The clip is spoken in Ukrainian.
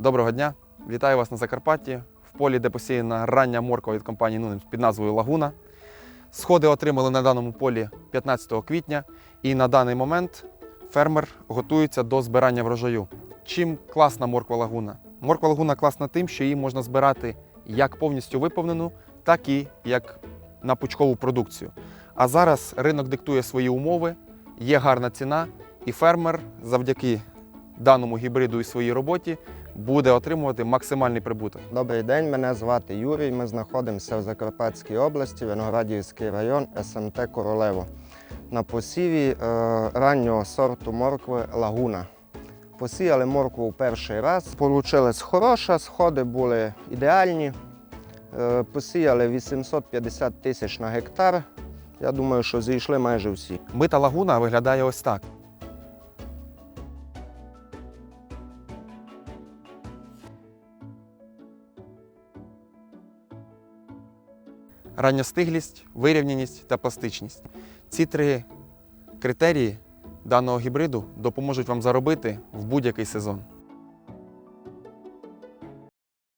Доброго дня! Вітаю вас на Закарпатті, в полі, де посіяна рання морква від компанії Нунемс під назвою Лагуна. Сходи отримали на даному полі 15 квітня, і на даний момент фермер готується до збирання врожаю. Чим класна морква лагуна? Морква лагуна класна тим, що її можна збирати як повністю виповнену, так і як на пучкову продукцію. А зараз ринок диктує свої умови, є гарна ціна, і фермер завдяки даному гібриду і своїй роботі буде отримувати максимальний прибуток. Добрий день, мене звати Юрій. Ми знаходимося в Закарпатській області, Виноградівський район, СМТ Королево. На посіві е, раннього сорту моркви Лагуна. Посіяли моркву в перший раз. Получилась хороша, сходи були ідеальні. Е, посіяли 850 тисяч на гектар. Я думаю, що зійшли майже всі. Мита лагуна виглядає ось так. Ранньостиглість, вирівняність та пластичність. Ці три критерії даного гібриду допоможуть вам заробити в будь-який сезон.